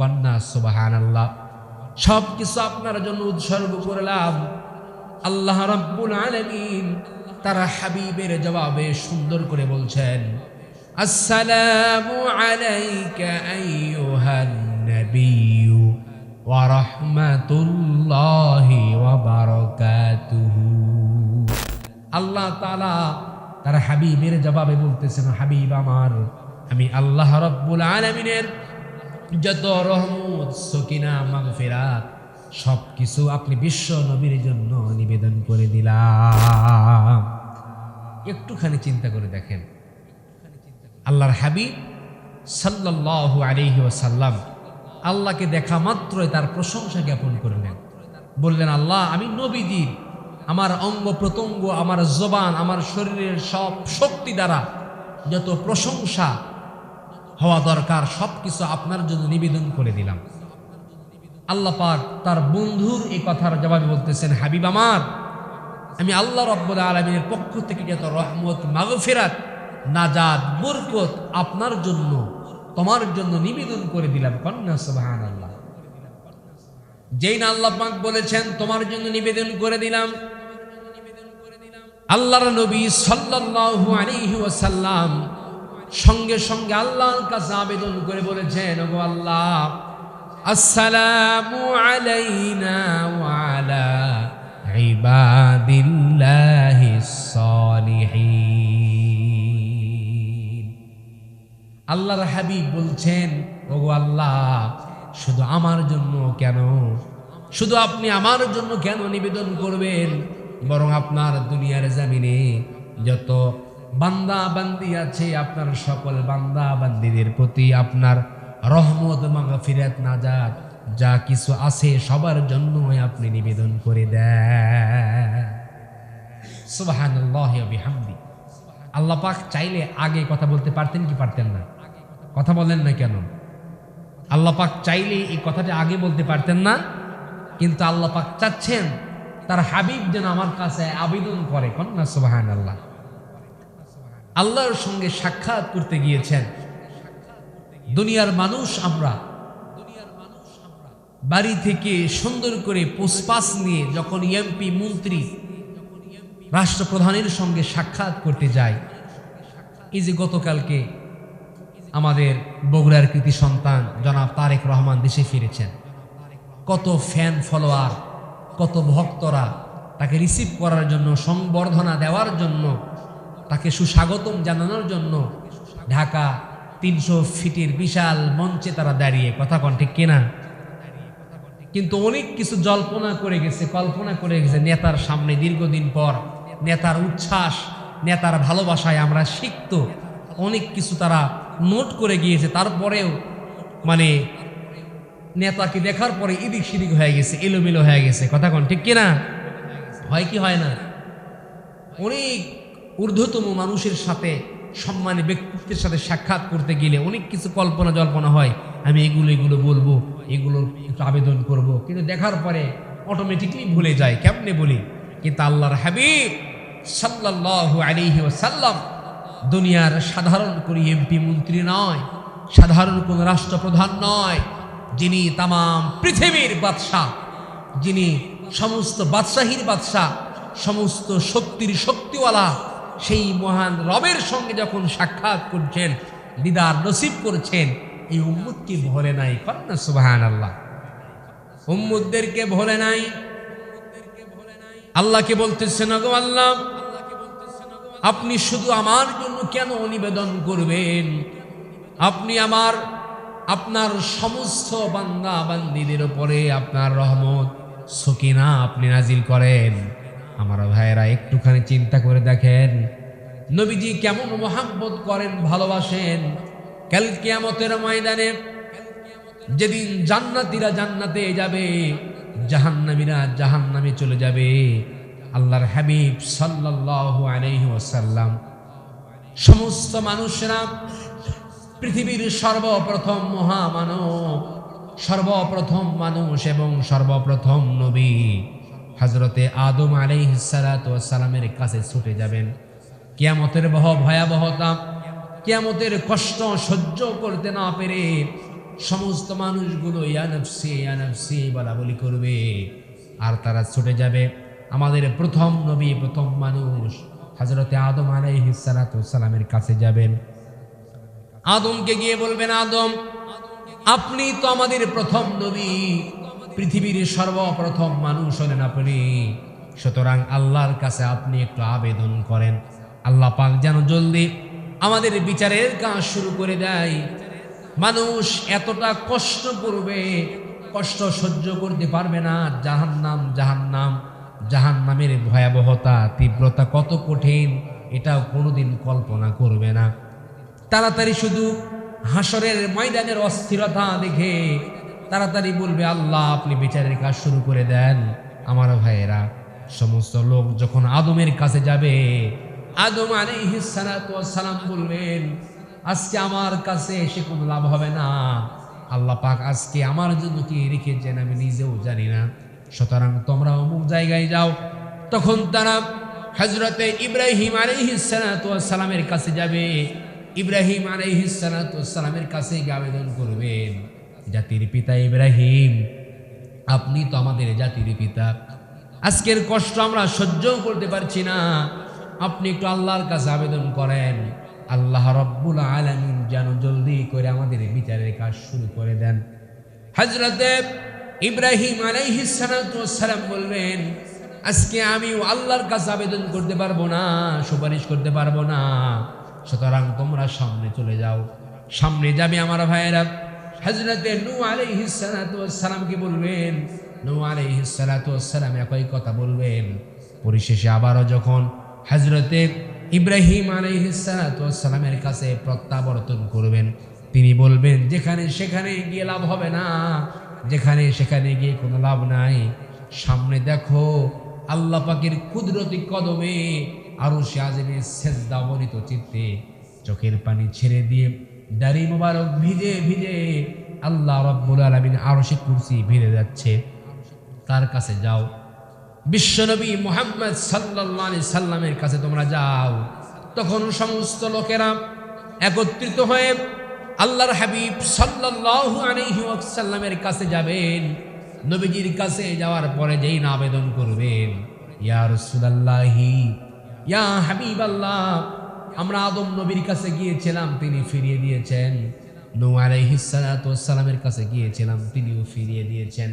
কন্যা সুবাহান আল্লাহ সব কিছু আপনার জন্য উৎসর্গ করলাম। আল্লাহ রাব্বুল আলামিন তারা হাবিবের জবাবে সুন্দর করে বলছেন, আসসালামু আলাইকা আইয়ুহান নাবিয়্যু ওয়া রাহমাতুল্লাহি ওয়া বারাকাতুহু। আল্লাহ তাআলা তার হাবিবের জবাবে বলতেছেন, হাবিব আমার, আমি আল্লাহ রব্বুল আলামিনের যত রহমত, সকিনা, মাগফিরাত সব কিছু আপনি বিশ্ব নবীর জন্য নিবেদন করে দিলাম। একটুখানি চিন্তা করে দেখেন। আল্লাহর হাবিব সাল্লাল্লাহু আলাইহি ওয়াসাল্লাম আল্লাহকে দেখা মাত্রই তার প্রশংসা জ্ঞাপন করলেন। বললেন, আল্লাহ, আমি নবীজির আমার অঙ্গ প্রত্যঙ্গ, আমার জবান, আমার শরীরের সব শক্তি দ্বারা যত প্রশংসা হওয়া দরকার সব কিছু আপনার জন্য নিবেদন করে দিলাম। আল্লাহ পাক তার বন্ধুর এই কথার জবাবে বলতেছেন, হাবিব আমার, আমি আল্লাহ রব্বুল আলমিনের পক্ষ থেকে যত রহমত, মাগফেরাত নাজাদ বরকত আপনার জন্য, তোমার জন্য নিবেদন করে দিলাম, কন্যা সুবহান আল্লাহ যেই না আল্লাহ পাক বলেছেন, তোমার জন্য নিবেদন করে দিলাম। আল্লাহর নবী সাল্লাল্লাহু আলাইহি ওয়াসাল্লাম সঙ্গে সঙ্গে আল্লাহর কাছে আবেদন করে বলেছেন, ওগো আল্লাহ, আসসালামু আলাইনা আল্লাহর হাবিব বলছেন, ওগো আল্লাহ, শুধু আমার জন্য কেন? শুধু আপনি আমার জন্য কেন নিবেদন করবেন? বরং আপনার দুনিয়ার জামিনে যত বান্দা বান্দি আছে আপনার সকল বান্দা বান্দিদের প্রতি আপনার রহমত, মাগফিরাত, নাজাত, যা কিছু আছে সবার জন্য আপনি নিবেদন করে দেন। আল্লাহ পাক চাইলে আগে কথা বলতে পারতেন কি পারতেন না? কথা বলেন না কেন? আল্লাহ পাক চাইলে এই কথাটা আগে বলতে পারতেন না, কিন্তু আল্লাহ পাক চাচ্ছেন তার হাবিব যেন আমার কাছে আবেদন করে। কন্যা সুবাহান আল্লাহ আল্লাহর সঙ্গে সাক্ষাৎ করতে গিয়েছেন। দুনিয়ার মানুষ আমরা। বাড়ি থেকে সুন্দর করে পোস্পাস নিয়ে যখন এমপি, মন্ত্রী, রাষ্ট্রপ্রধানের সঙ্গে সাক্ষাৎ করতে যায় এই যে গতকালকে আমাদের বগুড়ার কৃতি সন্তান জনাব তারেক রহমান দেশে ফিরেছেন। কত ফ্যান ফলোয়ার কত ভক্তরা তাকে রিসিভ করার জন্য, সংবর্ধনা দেওয়ার জন্য তাকে সুস্বাগতম জানানোর জন্য ঢাকা তিনশো ফিটের বিশাল মঞ্চে তারা দাঁড়িয়ে, কথা কন ঠিক কিনা? কিন্তু অনেক কিছু জল্পনা করে গেছে, কল্পনা করে গেছে নেতার সামনে দীর্ঘদিন পর। নেতার উচ্ছ্বাস, নেতার ভালোবাসায় আমরা শিখত অনেক কিছু তারা নোট করে গিয়েছে, তারপরেও মানে নেতাকে দেখার পরে এদিক সেদিক হয়ে গেছে, এলোমেলো হয়ে গেছে, কথা কন ঠিক কিনা? হয় কি হয় না? অনেক ঊর্ধ্বতম মানুষের সাথে, সম্মানী ব্যক্তিত্বের সাথে সাক্ষাৎ করতে গেলে অনেক কিছু কল্পনা জল্পনা হয়। আমি এগুলো এগুলো বলব এগুলো একটু আবেদন করব। কিন্তু দেখার পরে অটোমেটিকলি ভুলে যায়। কেমনে বলি? কিন্তু আল্লাহর হাবিব সাল্লাল্লাহু আলাইহি ওয়াসাল্লাম দুনিয়ার সাধারণ কোনো এমপি মন্ত্রী নয়, সাধারণ কোনো রাষ্ট্রপ্রধান নয়, যিনি তামাম পৃথিবীর বাদশাহ, যিনি সমস্ত বাদশাহীর বাদশাহ, সমস্ত শক্তির শক্তিওয়ালা সেই মহান রবের সঙ্গে যখন সাক্ষাৎ করছেন, দিদার নসিব করছেন, এই উম্মুদকে ভোলে নাই। কন্যা সুবাহান আল্লাহ উম্মুদদেরকে ভোলে নাই? আল্লাহকে বলতেছেন গো আল্লাহ, আপনি শুধু আমার জন্য কেন নিবেদন করবেন? আপনি আমার, আপনার সমস্ত বান্দা বান্দিদের উপরে আপনার রহমত, সকিনা আপনি নাজিল করেন। আমার ভাইয়েরা, একটুখানি চিন্তা করে দেখেন। নবীজি কেমন মোহাম্মত করেন, ভালোবাসেন। কাল ময়দানে যেদিন জান্নাতীরা জান্নাতে যাবে, জাহান্নামীরা জাহান্নামে চলে যাবে। আল্লাহর হাবিব সাল্লাল্লাহু আলাইহি ওয়াসাল্লাম। সমস্ত মানুষরা পৃথিবীর সর্বপ্রথম মহামানব, সর্বপ্রথম মানুষ এবং সর্বপ্রথম নবী। হজরতে আদম আলাইসালামের কাছে ছুটে যাবেন। কিয়ামতের বহ ভয়াবহতা, কিয়ামতের কষ্ট সহ্য করতে না পেরে সমস্ত মানুষগুলো ইয়ানফসি ইয়ানফসি বলা বলি করবে। আর তারা ছুটে যাবে। আমাদের প্রথম নবী, প্রথম মানুষ হজরতে আদম আলাইহিসালামের কাছে যাবেন। আদমকে গিয়ে বলবেন, আদম, আপনি তো আমাদের প্রথম নবী। পৃথিবীর সর্বপ্রথম মানুষ হলেন আপনি। সুতরাং আল্লাহর কাছে আপনি একটু আবেদন করেন। আল্লাহ পাক যেন জলদি আমাদের বিচারের কাজ শুরু করে দেয়। মানুষ এতটা কষ্ট করবে, কষ্ট সহ্য করতে পারবে না। জাহান্নাম জাহান্নাম, জাহান্নামের ভয়াবহতা, তীব্রতা কত কঠিন, এটাও কোনোদিন কল্পনা করবে না। তাড়াতাড়ি শুধু হাসরের ময়দানের অস্থিরতা দেখে তাড়াতাড়ি বলবে, আল্লাহ, আপনি বিচারের কাজ শুরু করে দেন। আমার ভাইয়েরা, সমস্ত লোক যখন আদমের কাছে যাবে, আদম সালাম বলবেন, আজকে আমার কাছে এসে কোনো লাভ হবে না। আল্লাহ পাক আজকে আমার জন্য কি রেখেছেন আমি নিজেও জানি না। সুতরাং তোমরা অমুক জায়গায় যাও। তখন তারা হজরতে ইব্রাহিম সালামের কাছে যাবে। ইব্রাহিম সালামের কাছে আবেদন করবেন। জাতির পিতা ইব্রাহিম। আপনি তো আমাদের জাতির পিতা। আজকের কষ্ট আমরা সহ্য করতে পারছি না। আপনি একটু আল্লাহর কাছে আবেদন করেন। আল্লাহ রব্বুল আলমিন যেন জলদি করে আমাদের বিচারের কাজ শুরু করে দেন। হজরতে ইব্রাহিম আলাইহিসালাম বলবেন আজকে আমি আল্লাহর কাছে আবেদন করতে পারব না, সুপারিশ করতে পারব না। সুতরাং তোমরা সামনে চলে যাও। সামনে যাবে আমার ভাইয়েরা। হজরতে নু আলাইহিসালামকে বলবেন? নু আলাইহিসালাম একই কথা বলবেন। পরিশেষে আবারও যখন হজরতে ইব্রাহিম আলাইহিসালামের কাছে প্রত্যাবর্তন করবেন, তিনি বলবেন, যেখানে সেখানে গিয়ে লাভ হবে না। যেখানে সেখানে গিয়ে কোনো লাভ নাই। সামনে দেখো, আল্লাহ পাকের কুদরতি কদমে আরও সে আজমে শেষ বনিত চিত্তে চোখের পানি ছেড়ে দিয়ে দাড়ি মোবারক ভিজে ভিজে আল্লাহ রব্বুল আলমিন আরও সে কুরসি ভিড়ে যাচ্ছে। তার কাছে যাও। বিশ্বনবী মোহাম্মদ সাল্লাহ সাল্লামের কাছে তোমরা যাও। তখন সমস্ত লোকেরা একত্রিত হয়ে আল্লাহর হাবিব ওয়াসাল্লামের কাছে যাবেন। নবীজির কাছে যাওয়ার পরে যেই না আবেদন করবেন, ইয়া রাসূলুল্লাহি, ইয়া হাবিবাল্লাহ আমরা আদম নবীর কাছে গিয়েছিলাম, তিনি ফিরিয়ে দিয়েছেন। নূহ আলাইহিস সালাতু ওয়াসসালামের কাছে গিয়েছিলাম, তিনিও ফিরিয়ে দিয়েছেন।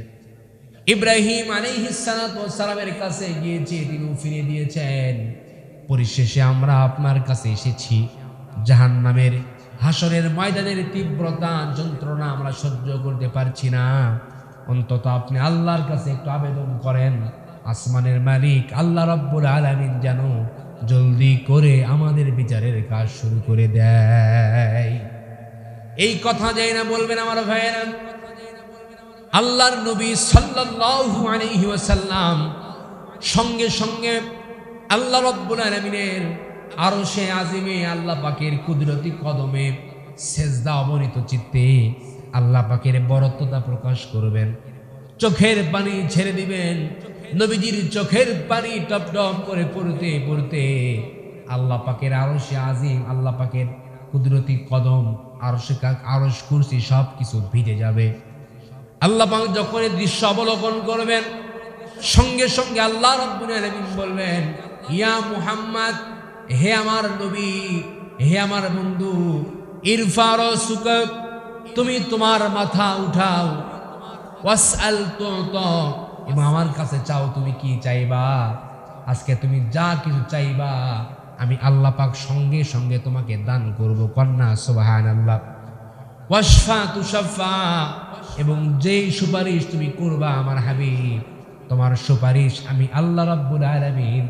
ইব্রাহিম আলাইহিস সালাতু ওয়াসসালামের কাছে গিয়েছি, তিনিও ফিরিয়ে দিয়েছেন। পরিশেষে আমরা আপনার কাছে এসেছি। জাহান্নামের হাসরের ময়দানের তীব্রতা, যন্ত্রণা আমরা সহ্য করতে পারছি না। অন্তত আপনি আল্লাহর কাছে একটু আবেদন করেন। আসমানের মালিক আল্লাহ রব্বুল আলামিন যেন জলদি করে আমাদের বিচারের কাজ শুরু করে দেয়। এই কথা যাই না বলবেন আমার ভাইয়েরা, আল্লাহর নবী সাল্লাল্লাহু আলাইহি ওয়াসাল্লাম সঙ্গে সঙ্গে আল্লাহ রব্বুল আলামিনের আরও সে আজিমে আল্লাহ পাকের কুদরতি কদমে সেজদা অবনীত চিত্তে আল্লাহ পাকের বরত্বতা প্রকাশ করবেন। চোখের পানি ছেড়ে দিবেন। নবীজির চোখের পানি টপ টপ করে পড়তে পড়তে আল্লাহ পাকের আরও সে আজিম, আল্লাহ পাকের কুদরতি কদম আরও সে আরস কুরসি সব কিছু ভিজে যাবে। আল্লাহ পাক যখন এই দৃশ্য অবলোকন করবেন, সঙ্গে সঙ্গে আল্লাহ রব্বুল আলামিন বলবেন, ইয়া মুহাম্মদ, হে আমার নবী, হে আমার বন্ধু ইরফার সুক তুমি তোমার মাথা উঠাও, ওয়াসআল তো এবং আমার কাছে চাও তুমি কি চাইবা? আজকে তুমি যা কিছু চাইবা, আমি আল্লাহ পাক সঙ্গে সঙ্গে তোমাকে দান করব। কন্যা সুবাহান আল্লাহ ওয়াসফা তুষাফা এবং যেই সুপারিশ তুমি করবা আমার হাবিব, তোমার সুপারিশ আমি আল্লাহ রাব্বুল আলামিন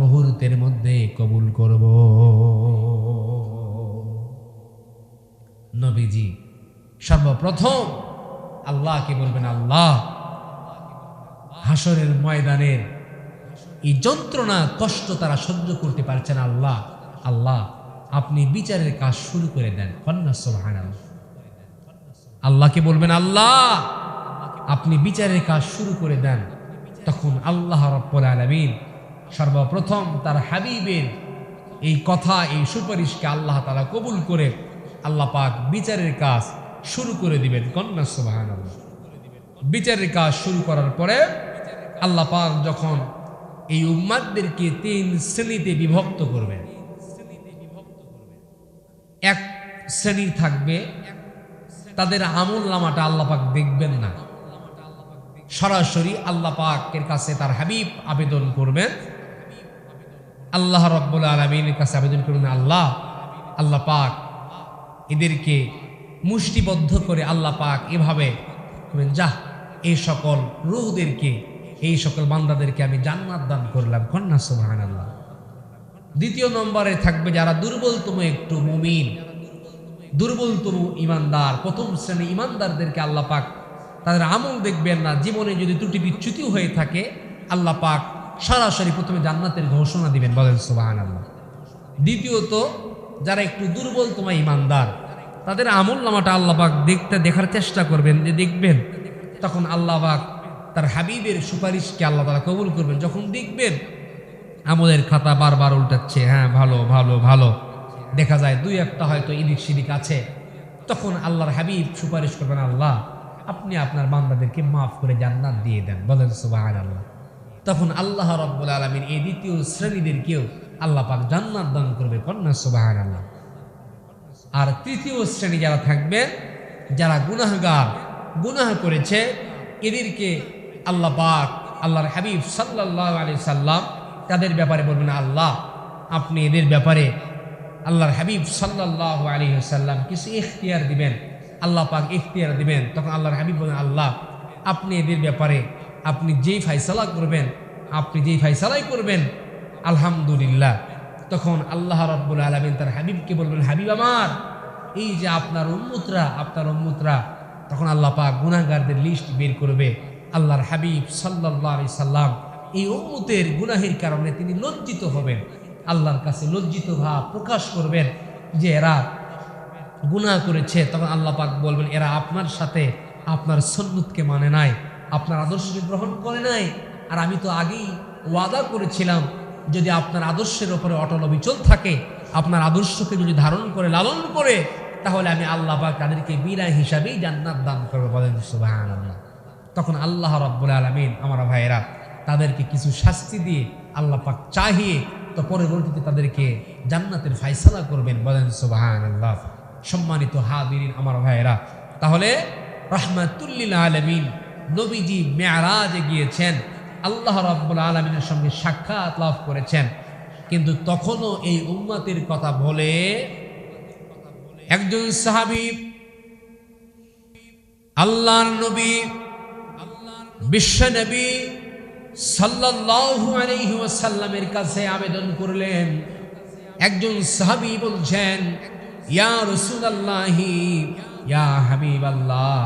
মুহূর্তের মধ্যে কবুল করব। নবীজি, সর্বপ্রথম আল্লাহকে বলবেন আল্লাহ। হাসরের ময়দানের এই যন্ত্রণা, কষ্ট তারা সহ্য করতে পারছেন আল্লাহ। আল্লাহ, আপনি বিচারের কাজ শুরু করে দেন। কন্যা আল্লাহকে বলবেন, আল্লাহ, আপনি বিচারের কাজ শুরু করে দেন। তখন আল্লাহ রব্বুল আলমিন সর্বপ্রথম তার হাবিবের এই কথা, এই সুপারিশকে আল্লাহ তালা কবুল করে আল্লাহ পাক বিচারের কাজ শুরু করে দিবেন। কন্যা সুবাহান বিচারের কাজ শুরু করার পরে আল্লাহ পাক যখন এই উম্মাদদেরকে তিন শ্রেণীতে বিভক্ত করবেন। এক শ্রেণি থাকবে, তাদের আমল নামাটা আল্লাহ পাক দেখবেন না। সরাসরি আল্লাহ পাকের কাছে তার হাবিব আবেদন করবেন। আল্লাহ রব্বুল আলমিনের কাছে আবেদন করবেন, আল্লাহ আল্লাহ পাক এদেরকে মুষ্টিবদ্ধ করে আল্লাহ পাক এভাবে যাহ এই সকল রুহদেরকে এই সকল বান্দাদেরকে আমি জান্নাত দান করলাম, কন্যা সুবহান আল্লাহ দ্বিতীয় নম্বরে থাকবে যারা দুর্বলতম একটু মুমিন, দুর্বলতম ইমানদার, প্রথম শ্রেণি ইমানদারদেরকে আল্লাহ পাক তাদের আমল দেখবেন না, জীবনে যদি ত্রুটি বিচ্যুতি হয়ে থাকে, আল্লাহ পাক সরাসরি প্রথমে জান্নাতের ঘোষণা দিবেন, বলেন সুবাহান আল্লাহ দ্বিতীয়ত, যারা একটু দুর্বলতম ইমানদার, তাদের আমল নামাটা আল্লাহ পাক দেখতে, দেখার চেষ্টা করবেন, যে দেখবেন তখন আল্লাহ পাক তার হাবিবের সুপারিশকে আল্লাহ তারা কবুল করবেন। যখন দেখবেন আমাদের খাতা বারবার উল্টাচ্ছে হ্যাঁ ভালো ভালো ভালো, দেখা যায় দুই একটা হয়তো ইদিক সিদিক আছে, তখন আল্লাহর হাবিব সুপারিশ করবেন, আল্লাহ, আপনি আপনার বান্দাদেরকে মাফ করে জান্নাত দিয়ে দেন। বলেন সুবাহ আল্লাহ তখন আল্লাহ রব্বুল আলমীর এই দ্বিতীয় শ্রেণীদেরকেও আল্লাহ পাক জান্নাত দান করবে। কন্যা সুবাহ আল্লাহ আর তৃতীয় শ্রেণি যারা থাকবে, যারা গুনাহগার গুনাহ করেছে, এদেরকে আল্লাহ পাক, আল্লাহর হাবিব সাল্লাহ আলি সাল্লাম তাদের ব্যাপারে বলবেন, আল্লাহ, আপনি এদের ব্যাপারে আল্লাহর হাবিব সাল্লাহ আলী সাল্লাম কিছু ইখতিয়ার দিবেন। আল্লাহ পাক ইখতিয়ার দিবেন। তখন আল্লাহর হাবিব বলেন আল্লাহ, আপনি এদের ব্যাপারে, আপনি যেই ফাইসালা করবেন, আপনি যেই ফাইসালাই করবেন, আলহামদুলিল্লাহ। তখন আল্লাহ রব্বুল আলমিন তার হাবিবকে বলবেন, হাবিব আমার, এই যে আপনার উন্মুতরা আপনার উন্মুতরা তখন আল্লাহ পাক গুনাহগারদের লিস্ট বের করবে। আল্লাহর হাবিব সাল্লাহ আলি সাল্লাম এই উম্মতের গুনাহের কারণে তিনি লজ্জিত হবেন। আল্লাহর কাছে লজ্জিত ভাব প্রকাশ করবেন যে এরা গুনাহ করেছে। তখন আল্লাহ পাক বলবেন, এরা আপনার সাথে আপনার সন্ন্যতকে মানে নাই, আপনার আদর্শকে গ্রহণ করে নাই। আর আমি তো আগেই ওয়াদা করেছিলাম, যদি আপনার আদর্শের ওপরে অটল অবিচল থাকে, আপনার আদর্শকে যদি ধারণ করে, লালন করে তাহলে আমি আল্লাহ পাক তাদেরকে বিনা হিসাবেই জান্নাত দান করব বলেন সুবহানাল্লাহ। তখন আল্লাহ রব্বুল আলমিন আমার ভাইয়েরা তাদেরকে কিছু শাস্তি দিয়ে আল্লাহ পাক চাহিয়ে তো পরবর্তীতে তাদেরকে জান্নাতের ফাইসালা করবেন বলেন সুবাহান আল্লাহ সম্মানিত হাদিরিন আমার ভাইয়েরা, তাহলে রহমাতুল্লিল আলমিন নবীজি মেয়ারাজে গিয়েছেন, আল্লাহ রব্বুল আলমিনের সঙ্গে সাক্ষাৎ লাভ করেছেন। কিন্তু তখনও এই উম্মাতের কথা বলে একজন সাহাবি, আল্লাহর নবী, বিশ্ব নবী সাল্লাল্লাহু আলাইহি কাছে আবেদন করলেন। একজন সাহাবী বলছেন, ইয়া রাসূলুল্লাহি, ইয়া হাবিবাল্লাহ,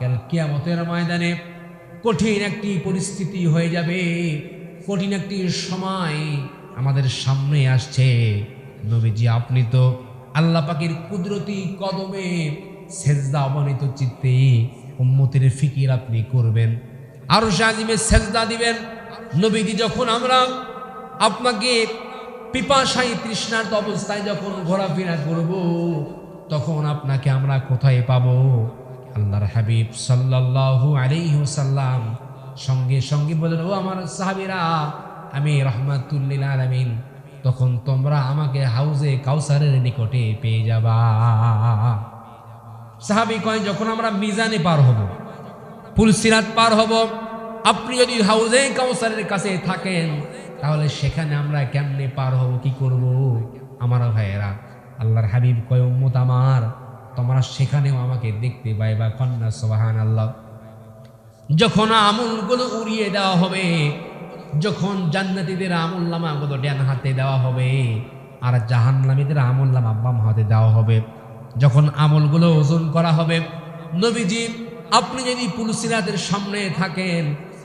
কাল কিয়ামতের ময়দানে কঠিন একটি পরিস্থিতি হয়ে যাবে, কঠিন একটি সময় আমাদের সামনে আসছে। নবীজি, আপনি তো আল্লাহ পাকের কুদরতি কদমে সেজদা অবনীত চিত্তে উম্মতের ফিকির আপনি করবেন। আরও সাজিমে সেজদা দিবেন। নবীজি যখন আমরা আপনাকে পিপাসাই তৃষ্ণার্ত অবস্থায় যখন ঘোরাফেরা করব, তখন আপনাকে আমরা কোথায় পাব? আল্লাহর হাবিব সাল্লাল্লাহু আলাইহি সাল্লাম সঙ্গে সঙ্গে বলেন, ও আমার সাহাবীরা, আমি রহমাতুল্লিল আলামিন তখন তোমরা আমাকে হাউজে কাউসারের নিকটে পেয়ে যাবা। সাহাবি কয়, যখন আমরা মিজানে পার হব পুলসিরাত পার হব, আপনি যদি হাউজে কাউসারের কাছে থাকেন, তাহলে সেখানে আমরা কেমনে পার হব, কি করব? আমার ভাইয়েরা, আল্লাহর হাবিব কয় আমার, তোমরা সেখানেও আমাকে দেখতে পাইবা, কন্যা সোবাহান আল্লাহ যখন আমুলগুলো উড়িয়ে দেওয়া হবে যখন জান্নাতীদের আমল নামাগুলো ডান হাতে দেওয়া হবে, আর জাহান্নামীদের আমল নামা বাম হাতে দেওয়া হবে, যখন আমলগুলো ওজন করা হবে, নবীজি, আপনি যদি পুলসিরাতের সামনে থাকেন,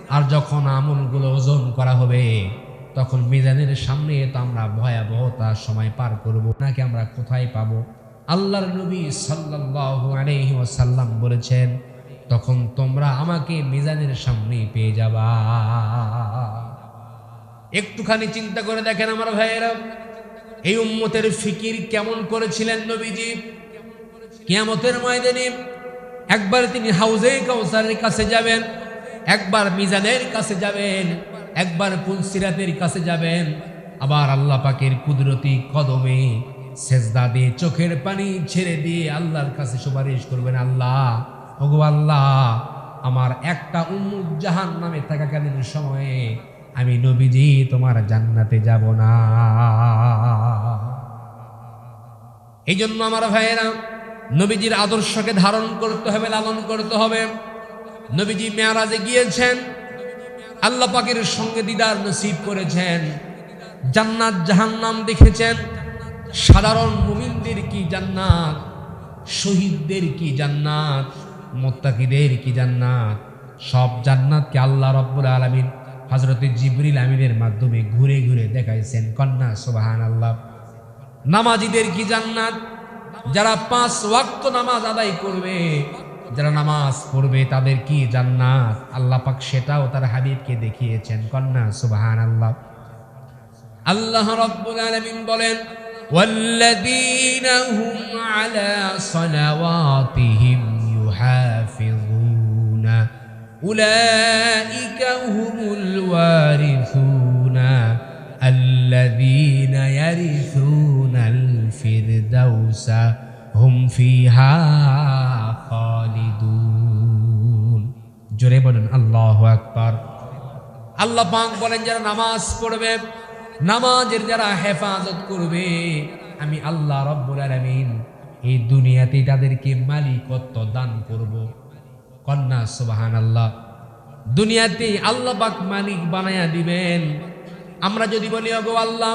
আর যখন আমলগুলো ওজন করা হবে, তখন মিজানের সামনে তো আমরা ভয়াবহতার সময় পার করব, নাকি আমরা কোথায় পাব? আল্লাহর নবী সাল্লাল্লাহু আলাইহি ওয়াসাল্লাম বলেছেন, তখন তোমরা আমাকে মিজানের সামনে পেয়ে যাবা। একটুখানি চিন্তা করে দেখেন আমার ভাইয়েরা, এই উম্মতের ফিকির কেমন করেছিলেন নবীজি? কিয়ামতের ময়দানে একবার তিনি হাউজে কাউসারের কাছে যাবেন, একবার মিজানের কাছে যাবেন, একবার পুলসিরাতের কাছে যাবেন। আবার আল্লাহ পাকের কুদরতি কদমে সেজদা দিয়ে চোখের পানি ছেড়ে দিয়ে আল্লাহর কাছে সুপারিশ করবেন, আল্লাহ, ওগো আল্লাহ, আমার একটা উম্মুক জাহান নামে থাকাকালীন সময়ে আমি নবীজি, তোমার জান্নাতে যাব না। এই জন্য আমার ভাইয়েরা, নবীজির আদর্শকে ধারণ করতে হবে, লালন করতে হবে। নবীজি মেয়ারাজে গিয়েছেন, আল্লাহ পাকের সঙ্গে দিদার নসিব করেছেন, জান্নাত জাহান্নাম দেখেছেন। সাধারণ মুমিনদের কি জান্নাত? শহীদদের কি জান্নাত? মোত্তাকিদের কি জান্নাত? সব জান্নাতকে আল্লাহ রব্বুল আলমিন হজরত জিবরিল আমিনের মাধ্যমে ঘুরে ঘুরে দেখাইছেন কন্যা সুবাহান আল্লাহ নামাজিদের কি জান্নাত যারা পাঁচ ওয়াক্ত নামাজ আদায় করবে যারা নামাজ পড়বে তাদের কি জান্নাত আল্লাহ পাক সেটাও তার হাবিবকে দেখিয়েছেন কন্যা সুবাহান আল্লাহ আল্লাহ রব্বুল আলামিন বলেন والذين هم على صلواتهم أولئك هم الوارثون الذين يرثون الفردوس هم فيها خالدون জোরে বলেন আল্লাহ আকবার আল্লাহ পাক বলেন যারা নামাজ পড়বে নামাজের যারা হেফাজত করবে আমি আল্লাহ রব্বুল আলামিন এই দুনিয়াতে তাদেরকে মালিকত্ব দান করব কন্যা সুবাহান আল্লাহ দুনিয়াতে আল্লাহ বাক মালিক বানায়া দিবেন। আমরা যদি বলি, ওগো আল্লাহ,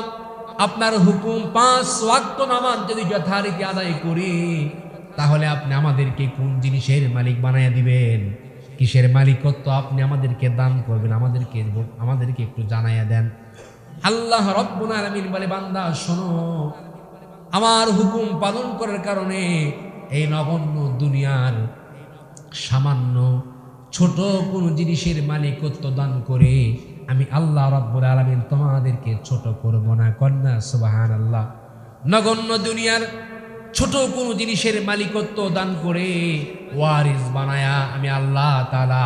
আপনার হুকুম পাঁচ ওয়াক্ত নামাজ যদি যথারীতি আদায় করি, তাহলে আপনি আমাদেরকে কোন জিনিসের মালিক বানায়া দিবেন? কিসের মালিকত্ব আপনি আমাদেরকে দান করবেন? আমাদেরকে আমাদেরকে একটু জানাইয়া দেন। আল্লাহ রব্বুল আলামিন বলে, বান্দা, শোনো, আমার হুকুম পালন করার কারণে এই নগণ্য দুনিয়ার সামান্য ছোট কোন জিনিসের মালিকত্ব দান করে আমি আল্লাহ রব্বুল আলামিন তোমাদেরকে ছোট করব না, কন্যা সুবাহান আল্লাহ নগণ্য দুনিয়ার ছোট কোনো জিনিসের মালিকত্ব দান করে ওয়ারিস বানায়া আমি আল্লাহ তালা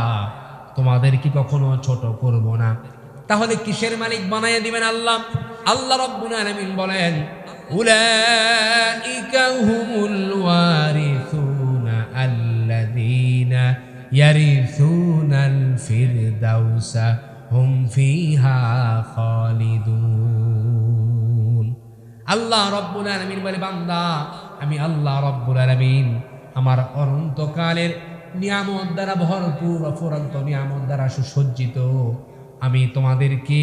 তোমাদের কি কখনো ছোট করব না। তাহলে কিসের মালিক বানাইয়া দিবেন আল্লাহ? আল্লাহ রব্বুল আলামিন বলেন, উলাইকা হুমুল ওয়ারিসুনা ইয়ারিসুনাল ফিরদাউসা হুম ফিহা খালিদুন আল্লাহ রব্বুল আলামিন বলে, বান্দা, আমি আল্লাহ রব্বুল আলামিন আমার অনন্তকালের নিয়ামত দ্বারা ভরপুর অফুরন্ত নিয়ামত দ্বারা সুসজ্জিত। আমি তোমাদেরকে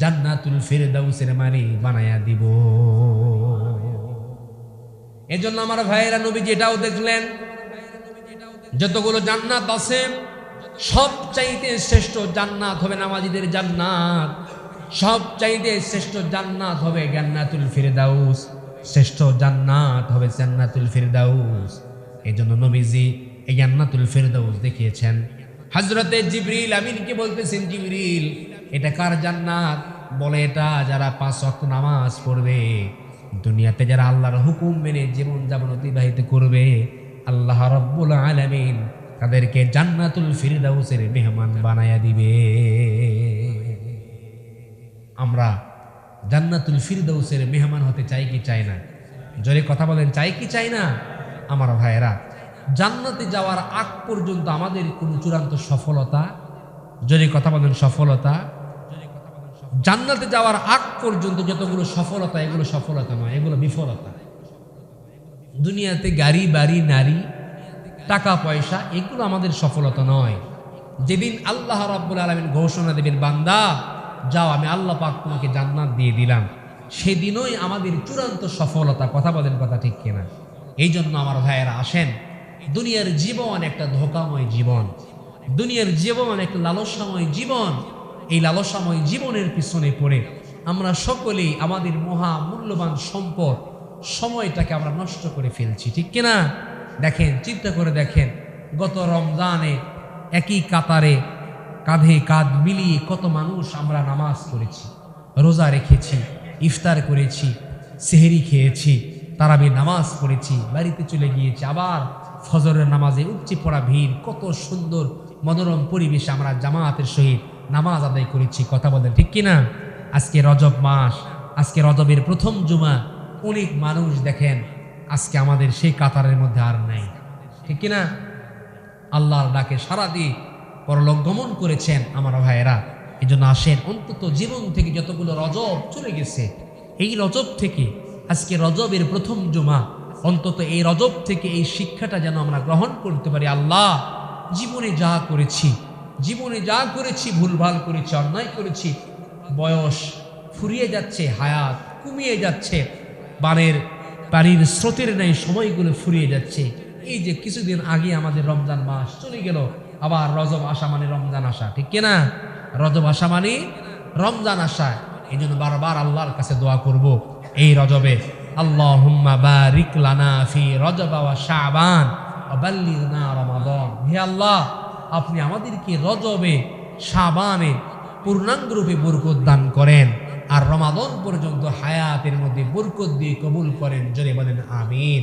জান্নাতুল ফেরদাউসের মারি বানায়া দিব। এজন্য আমার ভাইয়েরা নবী যেটাও দেখলেন যতগুলো জান্নাত আছে সব চাইতে শ্রেষ্ঠ জান্নাত হবে নামাজিদের জান্নাত। সব চাইতে শ্রেষ্ঠ জান্নাত হবে জান্নাতুল ফিরদাউস। শ্রেষ্ঠ জান্নাত হবে জান্নাতুল ফিরদাউস। এই জন্য নবীজি এই জান্নাতুল ফিরদাউস দেখিয়েছেন। হজরতে জিবরিল আমিনকে বলতেছেন, জিবরিল, এটা কার জান্নাত? বলে এটা যারা পাঁচ ওয়াক্ত নামাজ পড়বে। দুনিয়াতে যারা আল্লাহর হুকুম মেনে জীবন যাপন অতিবাহিত করবে আল্লাহ রব্বুল আলামিন তাদেরকে জান্নাতুল ফিরদাউসের মেহমান বানায়া দিবে। আমরা জান্নাতুল ফিরদাউসের মেহমান হতে চাই কি চাই না? জোরে কথা বলেন, চাই কি চাই না? আমার ভাইয়েরা, জান্নাতে যাওয়ার আগ পর্যন্ত আমাদের কোনো চূড়ান্ত সফলতা যদি কথা বলেন, সফলতা? জান্নাতে যাওয়ার আগ পর্যন্ত যতগুলো সফলতা, এগুলো সফলতা নয়, এগুলো বিফলতা। দুনিয়াতে গাড়ি, বাড়ি, নারী, টাকা, পয়সা, এগুলো আমাদের সফলতা নয়। যেদিন আল্লাহ রাব্বুল আলমিন ঘোষণা দেবেন, বান্দা, যাও, আমি আল্লাহ পাক তোমাকে জান্নাত দিয়ে দিলাম। সেদিনই আমাদের চূড়ান্ত সফলতা কথা বলেন কথা ঠিক কিনা। এই জন্য আমার ভাইয়েরা আসেন, দুনিয়ার জীবন একটা ধোকাময় জীবন। দুনিয়ার জীবন একটা লালসাময় জীবন। এই লালসাময় জীবনের পিছনে পড়ে আমরা সকলেই আমাদের মহা মূল্যবান সম্পদ সময়টাকে আমরা নষ্ট করে ফেলছি, ঠিক কিনা? দেখেন, চিন্তা করে দেখেন, গত রমজানে একই কাতারে কাঁধে কাঁধ মিলিয়ে কত মানুষ আমরা নামাজ করেছি রোজা রেখেছি, ইফতার করেছি, সেহেরি খেয়েছি, তারাবি নামাজ পড়েছি, বাড়িতে চলে গিয়েছি, আবার ফজরের নামাজে উপচে পড়া ভিড়, কত সুন্দর মনোরম পরিবেশে আমরা জামায়াতের সহিত নামাজ আদায় করেছি, কথা বলেন ঠিক কিনা? আজকে রজব মাস, আজকে রজবের প্রথম জুমা অনেক মানুষ দেখেন, আজকে আমাদের সেই কাতারের মধ্যে আর নেই। ঠিক কিনা? আল্লাহর ডাকে সারা দিয়ে পরলোক গমন করেছেন আমার ভাইয়েরা। এই জন্য আসেন, অন্তত জীবন থেকে যতগুলো রজব চলে গেছে, এই রজব থেকে, আজকে রজবের প্রথম জমা, অন্তত এই রজব থেকে এই শিক্ষাটা যেন আমরা গ্রহণ করতে পারি। আল্লাহ জীবনে যা করেছি, জীবনে যা করেছি, ভুলভাল করেছি, অন্যায় করেছি, বয়স ফুরিয়ে যাচ্ছে, হায়াত কমিয়ে যাচ্ছে বানের পানির স্রোতের ন্যায় সময়গুলো ফুরিয়ে যাচ্ছে। এই যে কিছুদিন আগে আমাদের রমজান মাস চলে গেল, আবার রজব আসা মানে রমজান আসা, ঠিক কিনা? রজব আসা মানে রমজান আসা। এই জন্য বারবার আল্লাহর কাছে দোয়া করব, এই রজবে আল্লাহ বারিক লানা ফি রজবা শাবান রমাদান। হে আল্লাহ, আপনি আমাদেরকে রজবে, শাবানে পূর্ণাঙ্গ রূপে বরকত দান করেন। আর রমাদন পর্যন্ত হায়াতের মধ্যে বরকত দিয়ে কবুল করেন জোরে বলেন আমিন।